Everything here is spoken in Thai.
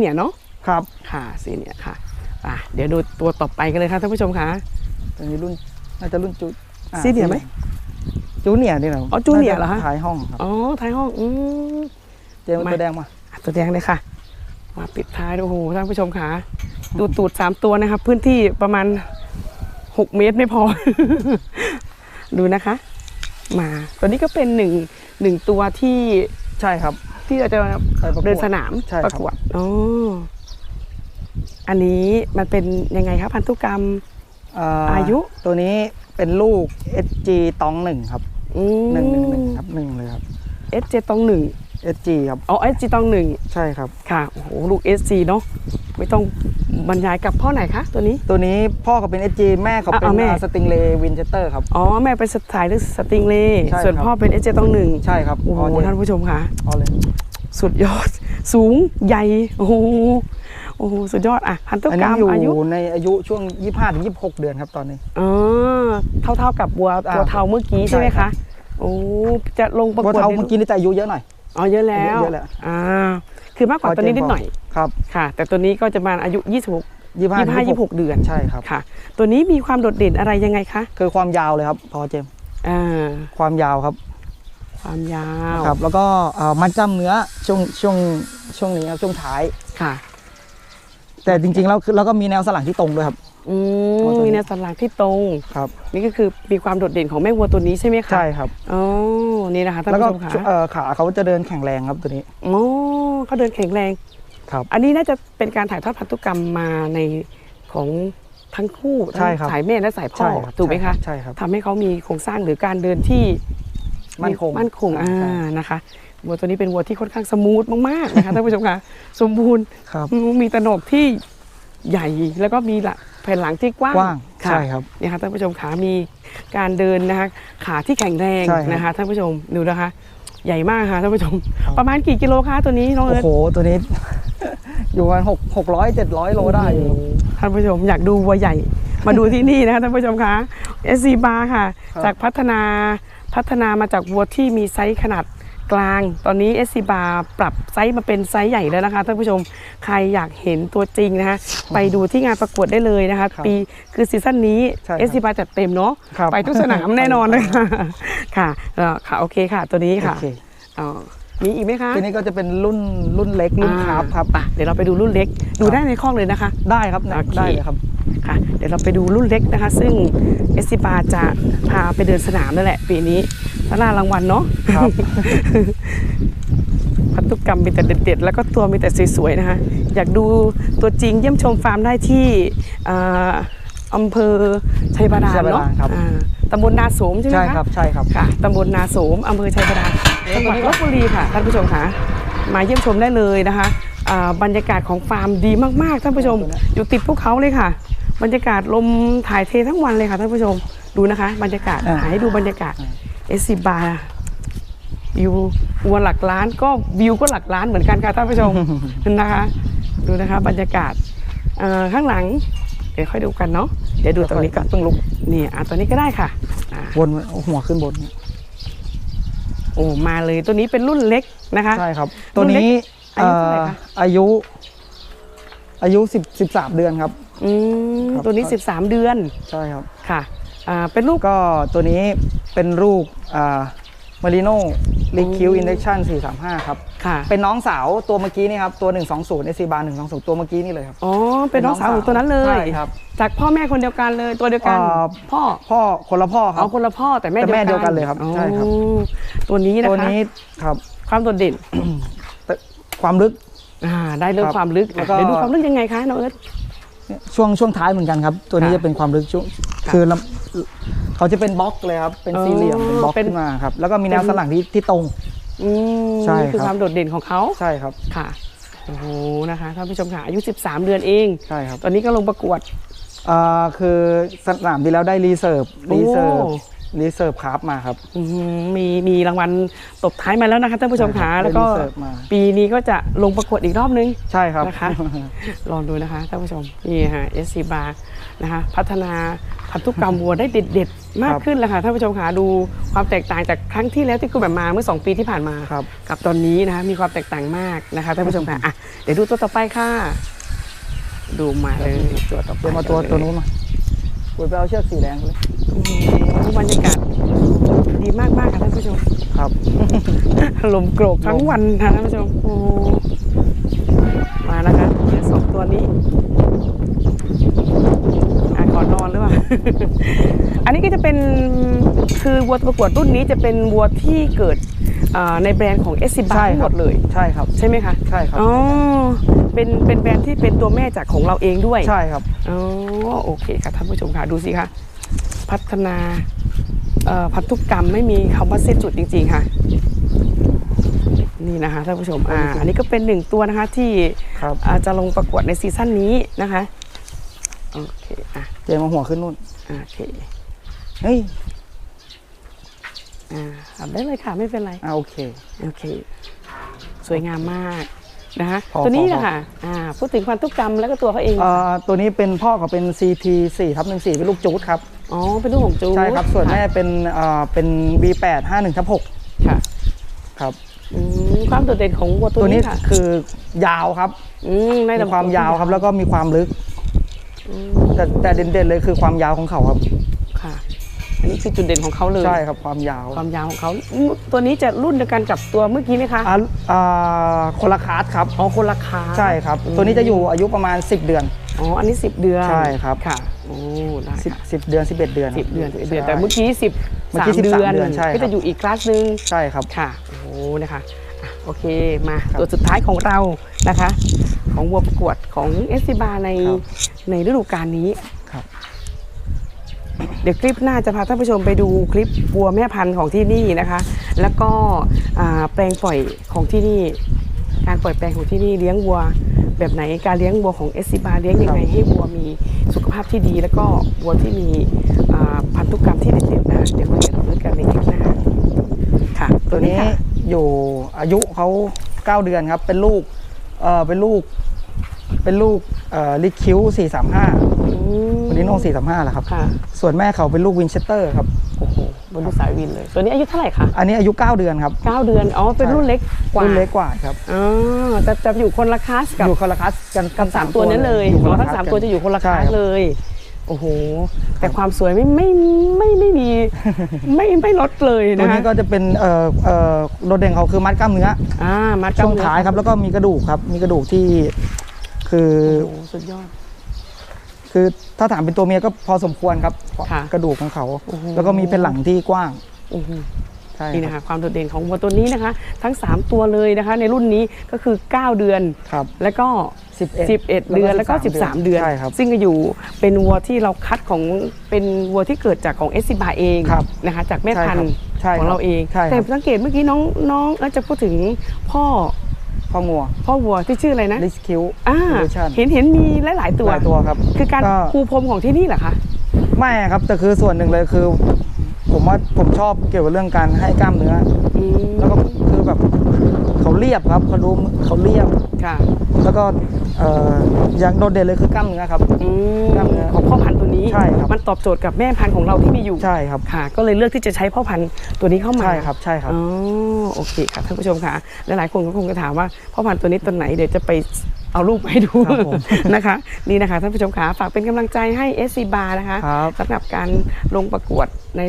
เนี่ยเนาะครับค่ะสีเนี่ยค่ะอะ เดี๋ยวดูตัวต่อไปกันเลยค่ะท่านผู้ชมคะตัวนี้รุ่นน่าจะรุ่นจูอ่าซีเนียร์ไหม จูเนียร์นี่เหรออ๋อจูเนียร์เหรอฮะท้ายห้องครับอ๋อท้ายห้องอืม เจมส์มา ตัวแดงมาอะตัวแดงเลยค่ะ มาปิดท้ายดูโอ้โหท่านผู้ชมค่ะ ดูตูดสามตัวนะครับ พื้นที่ประมาณหกเมตรไม่พอ ดูนะคะ มาตัวนี้ก็เป็นหนึ่งหนึ่งตัวที่ใช่ครับ ที่เราจะไปประกวดเดินสนามใช่ครับประกวดอ๋ออันนี้มันเป็นยังไงครับพันธุกรรมาอายุ ตัวนี้เป็นลูก SG ตองหนึ่งครับอืหนึ่งหนึ่งหนึ่งครับหนึ่งเลยครับ เอสเจตองหนึ่ง SG ครับ อ๋อเอสจีตองหนึ่งใช่ครับ ค่ะ โอ้โห ลูกเอสจีเนาะ ไม่ต้องบรรยายกับพ่อไหนคะ ตัวนี้ ตัวนี้พ่อเขาเป็น SG แม่เขาเป็นอ่าแม่สติงเลวินเชสเตอร์ครับ อ๋อ แม่เป็นสไตล์หรือสติงเล่ใช่ส่วนครับพ่อเป็นเอสเจตองหนึ่งใช่ครับ โอ้โหเจท่านผู้ชมค่ะเอาเลยสุดยอด สูง ใหญ่ โอ้โห โอ้โห สุดยอดอะพันธุอันกรนี้รมอยู่อายุในอายุช่วง 25ถึง26 เดือนครับตอนนี้อ๋อเท่าเท่าๆกับวัวอ่าตัวเทาเมื่อกี้ใช่ใช่ไหมครัคะบโอ้ จะลงประกวัววดเทาในเมื่อกี้นี่แต่อายุเยอะหน่อย อ๋อเยอะแล้วเยอะแล้วอ่าคือมากกว่าตัวนี้นิดหน่อยครับค่ะ แต่ตัวนี้ก็จะมาอายุ 26 25ถึง25 26 เดือนใช่ครับค่ะ ตัวนี้มีความโดดเด่นอะไรยังไงคะคือความยาวเลยครับพอเจมส์อ่าความยาวครับ ความยาวครับ แล้วก็เอ่อมัดจำเนื้อช่วงช่วงช่วงนี้ครับช่วงท้ายค่ะ แต่จริงๆแล้วคือแล้วก็มีแนวสลังที่ตรงด้วยครับ อืตัวมนี้มีแนวสันหลังที่ตรงครับ นี่ก็คือมีความโดดเด่นของแม่วัวตัวนี้ใช่ไหมคะใช่ครับอ๋อนี่นะคะท่านแล้วก็ผู้ชมค่ะเอ่อขาเขาจะเดินแข็งแรงครับตัวนี้โอ้เขาเดินแข็งแรงครับอันนี้น่าจะเป็นการถ่ายทอดพันธุกรรมมาในของทั้งคู่ใช่ทั้งครับสายแม่และสายพ่อใช่ครับถูกไหมคะใช่ครับทำให้เขามีโครงสร้างหรือการเดินที่มั่นคงมั่นคงอ่าใช่นะคะวัวตัวนี้เป็นวัวที่ค่อนข้างสมูทมากๆนะคะท่านผู้ชมค่ะสมบูรณ์ครับมีตะโหนกที่ใหญ่แล้วก็มีละ แผ่นหลังที่กว้างกว้างค่ะใช่ครับเนี่ยค่ะท่านผู้ชมขามีการเดินนะคะขาที่แข็งแรงใช่ครับนะคะท่านผู้ชมดูนะคะใหญ่มากค่ะท่านผู้ชมครับประมาณกี่กิโลคะตัวนี้น้องโอ้เอิร์ธโหตัวนี้ อยู่ประมาณหกหกร้อยเจ็ดร้อยโลได้อยู่ท่านผู้ชมอยากดูวัวใหญ่ มาดูที่นี่นะคะท่านผู้ชมคะ SC Bar ค่ะครับจากพัฒนาพัฒนามาจากวัวที่มีไซส์ขนาด กลาง ตอนนี้ SC Bar ปรับไซส์มาเป็นไซส์ใหญ่แล้วนะคะท่านผู้ชมใครอยากเห็นตัวจริงนะคะไปดูที่งานประกวดได้เลยนะคะครับปีคือซีซั่นนี้ ใช่ครับ SC Bar จัดเต็มเนาะครับไปทุกสนามแน่นอนเลยค่ะค่ะเอ่อค่ะ โอเคค่ะ ตัวนี้ค่ะโอเคอ๋อมีอีกไหมคะทีนี้ก็จะเป็นรุ่นรุ่นเล็กรุ่นคราฟครับ อ่าไปเดี๋ยวเราไปดูรุ่นเล็ก ดูได้ในคอกเลยนะคะ ได้ครับโอเค ได้เลยครับ ค่ะเดี๋ยวเราไปดูรุ่นเล็กนะคะ ซึ่งเอสซิบาจะพาไปเดินสนามนั่นแหละปีนี้ ถ้าล่ารางวัลเนาะครับพันธุกรรมมีแต่เด็ดๆ แล้วก็ตัวมีแต่สวยๆนะคะ อยากดูตัวจริงเยี่ยมชมฟาร์มได้ที่อ่าอำเภอชัยบาดาลชัยบาเนาะดาลครับอ่าตำบลนาโสมใช่ไหมใช่คะครับใช่ครับค่ะตำบลนาโสมอำเภอชัยบาดาลจังหวัดลบบุรีค่ะท่านผู้ชมค่ะมาเยี่ยมชมได้เลยนะคะอ่าบรรยากาศของฟาร์มดีมากๆท่านผู้ชม อยู่ติดภูเขาเลยค่ะ บรรยากาศลมถ่ายเททั้งวันเลยค่ะท่านผู้ชมดูนะคะ บรรยากาศอ่าถ่ายให้ดูบรรยากาศ เอสิบาวิววัวหลักล้านก็วิวก็หลักล้านเหมือนกันค่ะท่านผู้ชมนะคะ ดูนะคะบรรยากาศเอ่อข้างหลัง เดี๋ยวค่อยดูกันเนาะเดี๋ยวดูตรงนี้ก่อนต้องลุกนี่อะตัวนี้ก็ได้ค่ะอ่าวนเอาหัวขึ้นบน โอ้มาเลยตัวนี้เป็นรุ่นเล็กนะคะใช่ครับรุ่ตัวนเล็กนี้อายุเท่าไหร่คะเอ่ออายุอายุสิบสิบสามเดือนครับ อืมครับตัวนี้13เดือน ใช่ครับค่ะ อ่าเป็นลูกก็ตัวนี้เป็นลูกมาริโน่ลิคิวอินเดคชั่น435 ครับ ค่ะ เป็นน้องสาวตัวเมื่อกี้นี่ครับ ตัว 120 SC bar 120 ตัวเมื่อกี้นี่เลยครับ อ๋อ เป็นน้องสาวของตัวนั้นเลยใช่ครับ จากพ่อแม่คนเดียวกันเลยตัวเดียวกันเอ่อพ่อ พ่อคนละพ่อครัเอาบคนละพ่อแต่แม่แต่แม่เดียวกันเลยครับอ๋อใช่ครับ ตัวนี้นะคะ ตัวนี้ครับ ความโดดเด่นแต่ความลึก อ่า ได้เรื่องครับความลึกแล้วอะก็เดี๋ยวดูความลึกยังไงคะน้องเอิร์ธ ช่วงช่วงท้ายเหมือนกันครับ ตัวนี้ค่ะจะเป็นความลึกช่วงค่ะคือลำเขาจะเป็นบล็อกเลยครับเป็นอ๋อสี่เหลี่ยมเป็นบล็อกเป็นขึ้นมาครับแล้วก็มีแนวเป็นสลังที่ที่ตรง อืมใช่นี่คือครับ ความโดดเด่นของเขาใช่ครับค่ะโอ้โหนะคะท่านผู้ชมค่ะอายุ 13 เดือนเอง ใช่ครับตอนนี้ก็ลงประกวด อ่าคือสนามที่แล้วได้รีเซิร์ฟรีเซิร์ฟโอ้ รีเซิร์ฟคราฟมาครับ อื้อหือมีมีรางวัลตบท้ายมาแล้วนะคะท่านผู้ชมขาใช่ครับแล้วก็ได้รีเสิร์ฟมา ปีนี้ก็จะลงประกวดอีกรอบนึง ใช่ครับ นะคะ ลองดูนะคะท่านผู้ชม นี่ค่ะเอสซีบาร์นะคะพัฒนาพันธุกรรมวัวได้เด็ดๆ มากครับ ขึ้นแล้วค่ะท่านผู้ชมขาดูความแตกต่างจากครั้งที่แล้วที่คุณแบบมาเมื่อ 2 ปีที่ผ่านมาครับ กับตอนนี้นะคะมีความแตกต่างมากนะคะท่านผู้ชมค่ะอะเดี๋ยวดูตัวต่อไปค่ะ ดูมาเลยตัวต่อไปเดี๋ยวมาตัวตัวนู้นมา ปุ๋ยไปเอาเชือกสีแดงไปเลยโอ้โหบรรยากาศดีมากๆค่ะท่านผู้ชม ครับ ลมโกรกทั้งวันค่ะท่านผู้ชมโอ้มานะคะเดี๋ยวสองตัวนี้อะขอนอนหรือเปล่า อันนี้ก็จะเป็นคือวัวประกวดรุ่นนี้จะเป็นวัวที่เกิดอ่าในแบรนด์ของเอสซิบาใช่ทั้งคหมรับดเลย ใช่ครับ ใช่ไหมคะ ใช่ครับ อ๋อ เป็น เป็นแบรนด์ที่เป็นตัวแม่จากของเราเองด้วย ใช่ครับ อ๋อโอเคค่ะท่านผู้ชมค่ะดูสิคะพัฒนาเอ่อพันธุกรรมไม่มีคำว่าเส้นจุดจริง ๆ ค่ะ นี่นะคะท่านผู้ชมอ่าอันนี้ก็เป็นหนึ่งตัวนะคะที่ครับอ่าจะลงประกวดในซีซั่นนี้นะคะโอเคอะเจมมาหัวขึ้นนู่นโอเคเฮ้ยอ่าทำได้เลยค่ะไม่เป็นไรอ่าโอเคโอเค สวยงามมาก นะคะพอตัวนี้พอนะคะอ่าพูดถึงพันธุกรรมแล้วก็ตัวเขาเองเอ่อตัวนี้เป็นพ่อเขาเป็น CT 4ทับ14เป็นลูกจูดครับ อ๋อเป็นลูกของจูใช่ครับ ส่วนแม่ค่ะเป็นเอ่อเป็น B8 51ทับ6ค่ะครับ อืมความโดดเด่นของวัวตัตัววนี้นี้ค่ะคือยาวครับ อืมได้มีลำความยาวครับแล้วก็มีความลึกอืมแต่แต่เด่นๆเลยคือความยาวของเขาครับค่ะ อันนี้คือจุดเด่นของเขาเลย ใช่ครับความยาวความยาวของเขาอืมตัวนี้จะรุ่นเดียวกันกับตัวเมื่อกี้ไหมคะอ่าอ่าคนละคาสครับอ๋อคนละคาใช่ครับอืมตัวนี้จะอยู่อายุประมาณ 10 เดือนอ๋ออันนี้ 10 เดือนใช่ครับค่ะโอ้ได้10ค่ะ10เดือน11เดือนสิบเดือนสิบเดือนใช่แต่เมื่อกี้สิบเมื่อสากี้ม13เดือนเดือนใช่ก็ครัจะบอยู่อีกคลาสหนึ่งใช่ครับค่ะโอ้โหนะคะอะโอเคมาครับตัวสุดท้ายของเรานะคะ ของวัวประกวดของเอสซิบาในครับในฤดูกาลนี้ครับ เดี๋ยวคลิปหน้าจะพาท่านผู้ชมไปดูคลิปวัวแม่พันธุ์ของที่นี่นะคะ แล้วก็แปลงปล่อยของที่นี่ การปล่อยแปลงของที่นี่เลี้ยงวัว แบบไหนการเลี้ยงวัวของเอสซิบาเลี้ยงยังไงให้วัวมีสุขภาพที่ดี แล้วก็วัวที่มีพันธุกรรมที่เด่นๆนะเดี๋ยวคุยกันเรื่องกันในคลิปหน้าค่ะ ตัวนี้อยู่อายุเขา9 เดือนครับเป็นลูกเป็นลูกเป็นลูกลิคิว435อืม วันนี้น้อง435แหละครับค่ะส่วนแม่เขาเป็นลูกวินเชสเตอร์ครับโอ้โหบนลูกสายวินเลย ตัวนี้อายุเท่าไหร่คะอันนี้อายุ 9 เดือนครับเก้าเดือนอ๋อเป็นรุ่นเล็กกว่ารุ่นเล็กกว่าครับอ๋อแต่จะอยู่คนละคลาสกับอยู่คนละคลาสกันกับสามตัวนั้นเลยอยู่คนอ๋อละทั้งสามตัวจะอยู่คนละคใช่ลาสรับเลยโอ้โห แต่ความสวยไม่ไม่ไม่ไม่มีไม่ไม่ลดเลยตัวนะนี้คะก็จะเป็นเอ่อเอ่อโดดเด่นเขาคือมัดกล้ามเนื้ออ่ามัดช่วงกล้มเนื้อท้ายครับแล้วก็มีกระดูกครับ มีกระดูกที่คือโอ้โหสุดยอด คือถ้าถามเป็นตัวเมียก็พอสมควรครับค่ะกระดูกของเขา โอ้โห แล้วก็มีเป็นหลังที่กว้างโอ้โห ใช่นี่คนะรับคะความโดดเด่นของวัวตัวนี้นะคะ ทั้ง 3 ตัวเลยนะคะ ในรุ่นนี้ก็คือ 9 เดือน ครับแล้วก็ 11 11 เดือนแล้วก็ 13 เดือน ใช่ครับ ซึ่งก็อยู่เป็นวัวที่เราคัดของเป็นวัวที่เกิดจากของเอสซิบาเองครับนะคะจากแม่พันธุ์ใช่ครับของเราเอง ใช่ครับแต่สังเกตเมื่อกี้น้องน้องเอ้ยจะพูดถึงพ่อ พ่องัวพ่อวัวที่ชื่ออะไรนะลิสคิวอ่า Evolution เห็นเห็นมีหลาย ๆ ตัวหลายตัวครับ คือการก็ปูพรมของที่นี่เหรอคะไม่ครับแต่คือส่วนหนึ่งเลยคือ ผมว่าผมชอบเกี่ยวกับเรื่องการให้กล้ามเนื้ออืมแล้วก็คือแบบเขาเรียบครับเขาดูเขาเรียบค่ะ แล้วก็เอ่ออย่างโดดเด่นเลยคือกล้ามเนื้อครับอืมกล้ามเนื้อของพ่อพันธุ์ตัวนี้ใช่ครับมันตอบโจทย์กับแม่พันธุ์ของเราที่มีอยู่ใช่ครับค่ะ ก็เลยเลือกที่จะใช้พ่อพันธุ์ตัวนี้เข้ามาใช่ครับใช่ครับอ๋อโอเคค่ะท่านผู้ชมค่ะหลายๆคนก็คงจะถามว่าพ่อพันธุ์ตัวนี้ตัวไหนเดี๋ยวจะไปเอารูปมาให้ดูครับผมนะคะ นี่นะคะท่านผู้ชมค่ะฝากเป็นกำลังใจให้ SC Bar นะคะครับสำหรับการลงประกวดใน